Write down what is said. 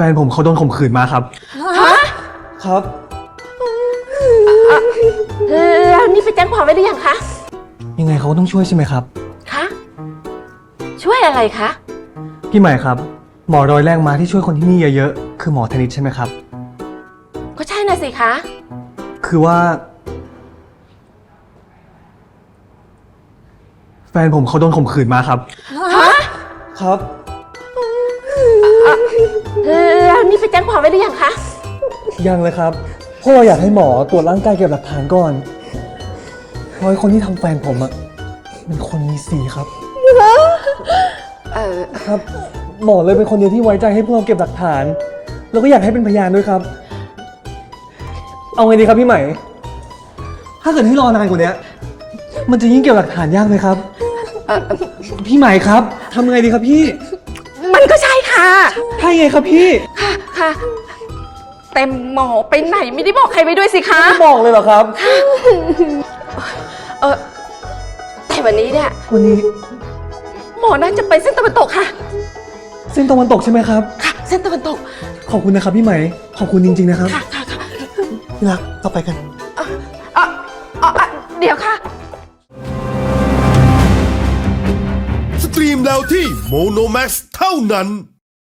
แฟนผมเขาโดนข่มขืนมาครับฮะครับแล้วนี่ไปแจ้งความไว้หรือยังคะ ยังไงเขาก็ต้องช่วยใช่ไหมครับ คะ ช่วยอะไรคะ พี่ใหม่ครับ หมอรอยแรงมาที่ช่วยคนที่นี่เยอะๆ คือหมอธนิตใช่ไหมครับ ก็ใช่น่ะสิคะ คือว่า แฟนผมเขาโดนข่มขืนมาครับฮะครับ แล้วนี่ไปแจ้งความไว้หรือยังคะ ยังเลยครับเพราะเราอยากให้หมอตรวจร่างกายเก็บหลักฐานก่อนเพราะไอ้คนที่ทำแฟนผมอะเป็นคนมีสีครับ เออ ครับ หมอเลยเป็นคนเดียวที่ไว้ใจให้พวกเราเก็บหลักฐาน แล้วก็อยากให้เป็นพยานด้วยครับ เอาไงดีครับพี่ใหม่ ถ้าเกิดที่รอนานกว่านี้มันจะยิ่งเก็บหลักฐานยากไหมครับเออพี่ใหม่ครับทำไงดีครับพี่ มันก็ใช่ค่ะใช่ ไงครับพี่ค่ะค่ะแต่หมอไปไหนไม่ได้บอกใครไปด้วยสิคะ ไม่บอกเลยเหรอครับ เออแต่วันนี้เนี่ย วันนี้หมอน่าจะไปเส้นตะวันตกค่ะ เส้นตะวันตกใช่ไหมครับ ค่ะ เส้นตะวันตก ขอบคุณนะครับพี่ใหม่ขอบคุณจริงๆนะครับค่ะค่ะค่ะพี่รักต่อไปกันเอ่อเอ่อเอ่อเดี๋ยวค่ะ สตรีมแล้วที่โมโนแม x เท่านั้น